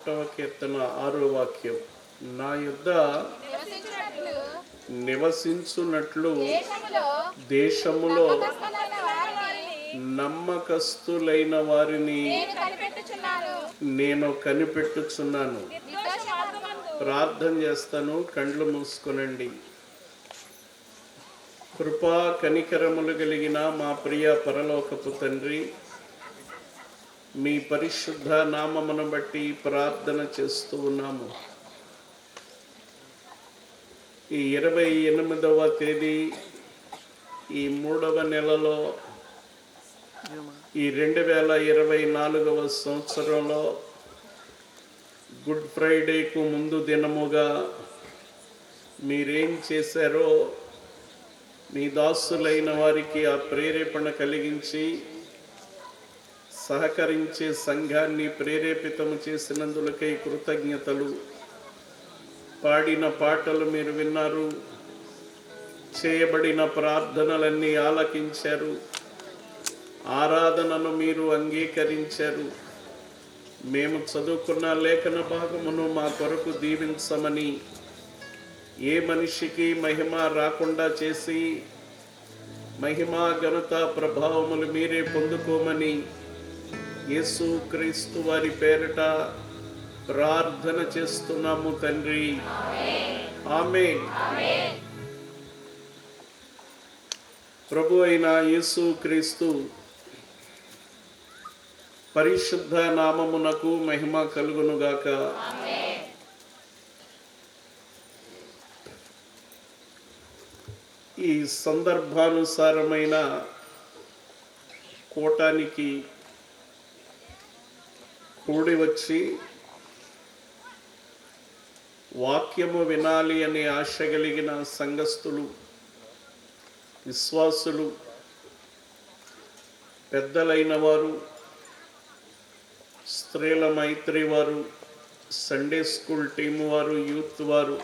ఒకటవ కీర్తన ఆరో వాక్యం. నా యుద్ధ నివసించినట్లు నివసించున్నట్లు దేశములో నమ్మకస్తులైన వారిని నేను కనిపెట్టుచున్నాను. ప్రార్థన చేస్తాను కండ్లు మూసుకొనండి. కృపా కనికరములు కలిగిన మా ప్రియ పరలోకపు తండ్రి మీ పరిశుద్ధ నామమును బట్టి ప్రార్థన చేస్తూ ఉన్నాము. ఈ ఇరవై ఎనిమిదవ తేదీ ఈ మూడవ నెలలో ఈ రెండు వేల ఇరవై నాలుగవ సంవత్సరంలో గుడ్ ఫ్రైడేకు ముందు దినముగా మీరేం చేశారో మీ దాసులైన వారికి ఆ ప్రేరేపణ కలిగించి సహకరించే సంఘాన్ని ప్రేరేపితము చేసినందులకై కృతజ్ఞతలు. పాడిన పాటలు మీరు విన్నారు. చేయబడిన ప్రార్థనలన్నీ ఆలకించారు. ఆరాధనను మీరు అంగీకరించారు. మేము చదువుకున్న లేఖన భాగమును మా కొరకు దీవించమని ఏ మనిషికి మహిమ రాకుండా చేసి మహిమా ఘనత ప్రభావములు మీరే పొందుకోమని యేసు క్రీస్తు వారి పేరట ప్రార్థన చేస్తున్నాము తండ్రి. ఆమె ప్రభు అయిన యేసు క్రీస్తు పరిశుద్ధ నామమునకు మహిమ కలుగునుగాక. ఈ సందర్భానుసారమైన కోటానికి కూడి వచ్చి వాక్యము వినాలి అనే ఆశ కలిగిన సంఘస్థులు విశ్వాసులు పెద్దలైన వారు స్త్రీల మైత్రి వారు సండే స్కూల్ టీం వారు యూత్ వారు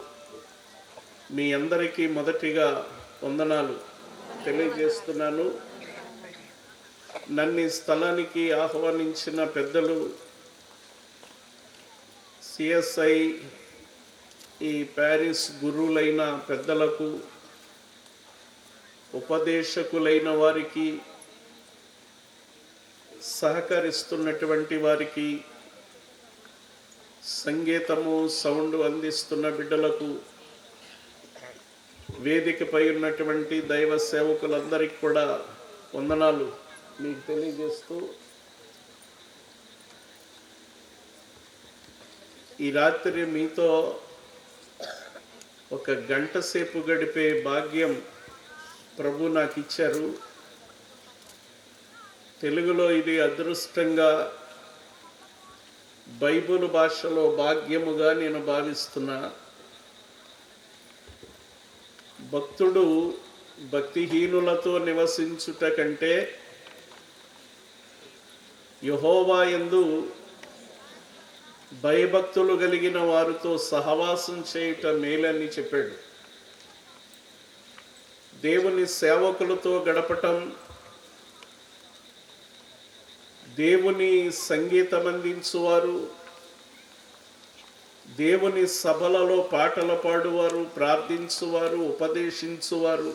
మీ అందరికీ మొదటిగా వందనాలు తెలియజేస్తున్నాను. నన్ను స్థలానికి ఆహ్వానించిన పెద్దలు సిఎస్ఐ ఈ ప్యారిస్ గురువులైన పెద్దలకు ఉపదేశకులైన వారికి సహకరిస్తున్నటువంటి వారికి సంగీతము సౌండ్ అందిస్తున్న బిడ్డలకు వేదికపై ఉన్నటువంటి దైవ సేవకులందరికీ కూడా వందనాలు. మీకు తెలియజేస్తూ ఈ రాత్రి మీతో ఒక గంట సేపు గడిపే భాగ్యం ప్రభు నాకు ఇచ్చారు తెలుగులో ఇది అదృష్టంగా బైబుల్ భాషలో భాగ్యముగా నేను భావిస్తున్నా భక్తుడు భక్తిహీనులతో నివసించుట కంటే యహోవా ఎందు భయభక్తులు కలిగిన వారితో సహవాసం చేయుట మేలని చెప్పాడు. దేవుని సేవకులతో గడపటం దేవుని సంగీతం అందించువారు దేవుని సభలలో పాటలు పాడువారు ప్రార్థించువారు ఉపదేశించువారు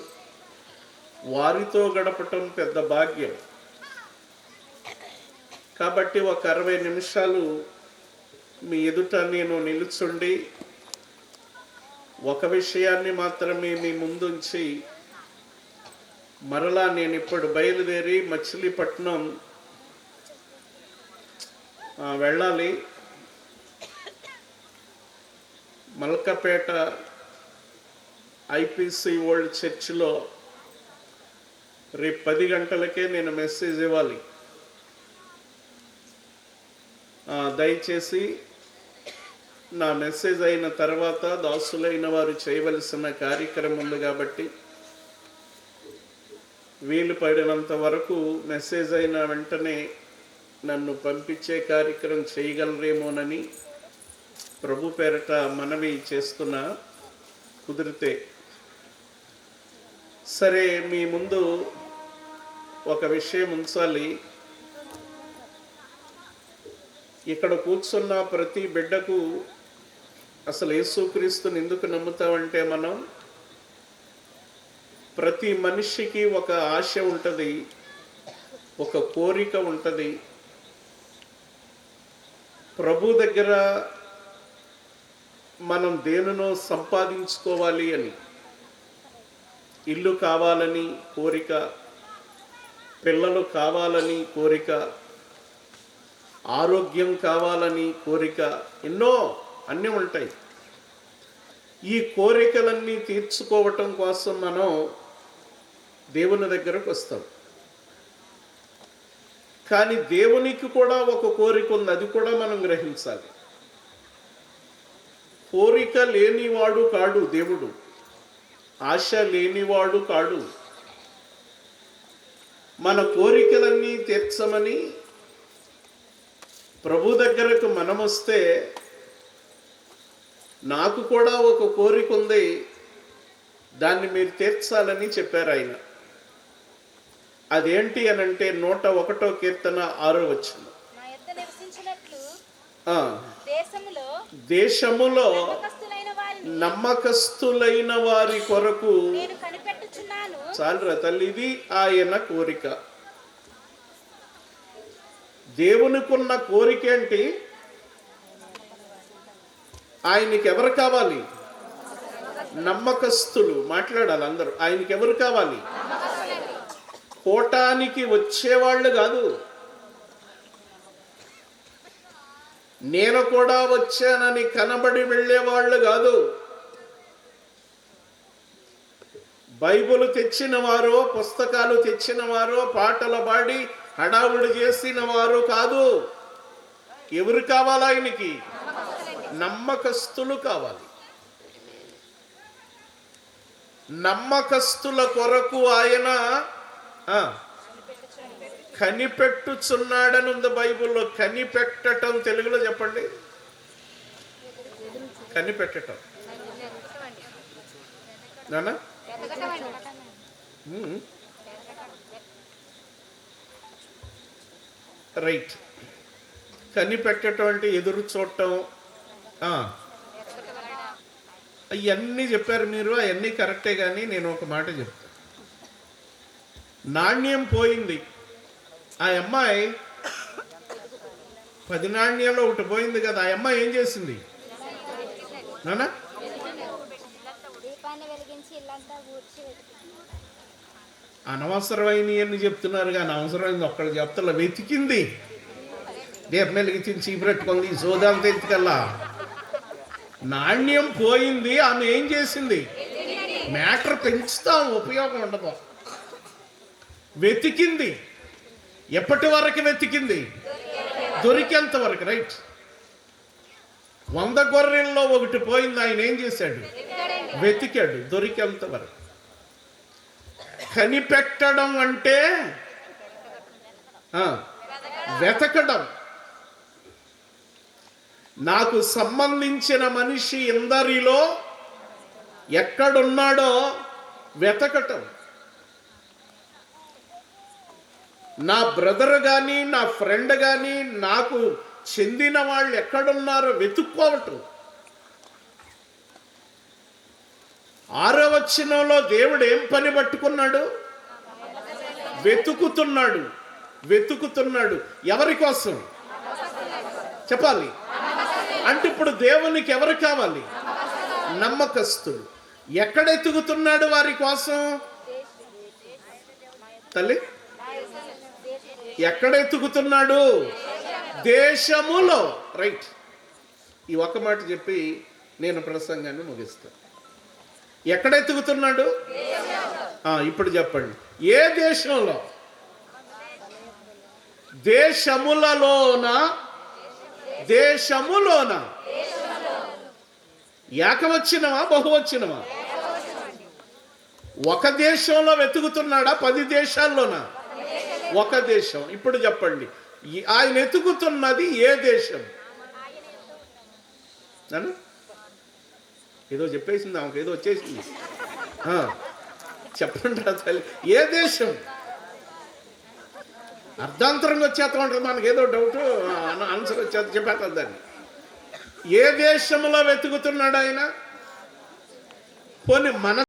వారితో గడపటం పెద్ద భాగ్యం. కాబట్టి ఒక అరవై నిమిషాలు మీ ఎదుట నేను నిలుచుండి ఒక విషయాన్ని మాత్రమే మీ ముందుంచి మరలా నేను ఇప్పుడు బయలుదేరి మచిలీపట్నం వెళ్ళాలి. మల్కపేట ఐపీసీ ఓల్డ్ చర్చిలో రేపు పది గంటలకే నేను మెసేజ్ ఇవ్వాలి. దయచేసి నా మెసేజ్ అయిన తర్వాత దాసులైన వారు చేయవలసిన కార్యక్రమం ఉంది కాబట్టి వీలు పడినంత వరకు మెసేజ్ అయిన వెంటనే నన్ను పంపించే కార్యక్రమం చేయగలరేమోనని ప్రభు పేరట మనవి చేస్తున్న కుదిరితే. సరే మీ ముందు ఒక విషయం ఉంచాలి. ఇక్కడ కూర్చున్న ప్రతి బిడ్డకు అసలు యేసుక్రీస్తుని ఎందుకు నమ్ముతామంటే మనం ప్రతి మనిషికి ఒక ఆశ ఉంటుంది ఒక కోరిక ఉంటుంది. ప్రభు దగ్గర మనం దేనినో సంపాదించుకోవాలి అని ఇల్లు కావాలని కోరిక పిల్లలు కావాలని కోరిక ఆరోగ్యం కావాలని కోరిక ఎన్నో అన్నీ ఉంటాయి. ఈ కోరికలన్నీ తీర్చుకోవటం కోసం మనం దేవుని దగ్గరకు వస్తాం. కానీ దేవునికి కూడా ఒక కోరిక ఉంది అది కూడా మనం గ్రహించాలి. కోరిక లేనివాడు కాడు దేవుడు. ఆశ లేనివాడు కాడు. మన కోరికలన్నీ తీర్చమని ప్రభు దగ్గరకు మనం వస్తే నాకు కూడా ఒక కోరిక ఉంది. దాన్ని మీరు తీర్చాలని చెప్పారు ఆయన. అదేంటి అని అంటే నూట ఒకటో కీర్తన ఆరో ఆ, దేశములో నమ్మకస్తులైన వారి కొరకు చాలురా తల్లి ఇది ఆయన కోరిక. దేవునికున్న కోరిక ఏంటి ఆయనకి ఎవరు కావాలి? నమ్మకస్తులు మాట్లాడాలి అందరూ. ఆయనకి ఎవరు కావాలి? కోటానికి వచ్చేవాళ్ళు కాదు. నేను కూడా వచ్చానని కనబడి వెళ్ళేవాళ్ళు కాదు. బైబుల్ తెచ్చిన వారో పుస్తకాలు తెచ్చిన వారో పాటలు పాడి హడావుడి చేసిన వారు కాదు. ఎవరు కావాలి ఆయనకి? నమ్మకస్తులు కావాలి. నమ్మకస్తుల కొరకు ఆయన కనిపెట్టుచున్నాడని ఉంది బైబిల్లో. కనిపెట్టటం తెలుగులో చెప్పండి. కనిపెట్టటం. నానా? రైట్. కనిపెట్టడం అంటే ఎదురు చూడటం అవన్నీ చెప్పారు మీరు అవన్నీ కరెక్టే కానీ నేను ఒక మాట చెప్తాను నాణ్యం పోయింది. ఆ అమ్మాయి పది నాణ్యాల్లో ఒకటి పోయింది కదా ఆ అమ్మాయి ఏం చేసింది? నానా? ఊడ్చి అనవసరమైనవి చెప్తున్నారు కానీ అవసరమైంది ఒక్కళ్ళు చెప్తలా. వెతికింది. దీపం వెలిగించి చీపెట్టుకుంది సోదాంత ఎత్తుకల్లా నాణ్యం పోయింది ఆమె ఏం చేసింది? మ్యాటర్ పెంచుతాం ఉపయోగం ఉండదు. వెతికింది. ఎప్పటి వరకు వెతికింది? దొరికేంత వరకు రైట్. వంద గొర్రెల్లో ఒకటి పోయింది ఆయన ఏం చేశాడు? వెతికాడు దొరికేంత వరకు. కనిపెట్టడం అంటే వెతకడం. నాకు సంబంధించిన మనిషి ఇందరిలో ఎక్కడున్నాడో వెతకటం. నా బ్రదర్ కానీ నా ఫ్రెండ్ కానీ నాకు చెందిన వాళ్ళు ఎక్కడున్నారో వెతుక్కోవటం. ఆరో వచనంలో దేవుడు ఏం పని పట్టుకున్నాడు? వెతుకుతున్నాడు. వెతుకుతున్నాడు. ఎవరి కోసం? చెప్పాలి. అంటే ఇప్పుడు దేవునికి ఎవరు కావాలి? నమ్మకస్తులు ఎక్కడ ఎతుకుతున్నాడు వారి కోసం? తల్లి? ఎక్కడ ఎతుకుతున్నాడు దేశములో. రైట్. ఈ ఒక్క మాట చెప్పి నేను ప్రసంగాన్ని ముగిస్తాను ఎక్కడ ఎతుకుతున్నాడు ఇప్పుడు చెప్పండి. ఏ దేశంలో? దేశములలోన? దేశములోన ఏకవచ్చినవా బహువచ్చినవా ఒక దేశంలో వెతుకుతున్నాడా? పది దేశాల్లోనా? ఒక దేశం. ఇప్పుడు చెప్పండి. ఆయన వెతుకుతున్నది ఏ దేశం? ఏదో చెప్పేసింది ఆమెకు ఏదో వచ్చేసింది. చెప్పండి రా తల్లి. ఏ దేశం? అర్ధాంతరంగా వచ్చేస్తా ఉంటుంది మనకి ఏదో డౌట్ ఆన్సర్ వచ్చేది చెప్పేస్తుంది దాన్ని. ఏ దేశంలో వెతుకుతున్నాడు ఆయన? కొన్ని మన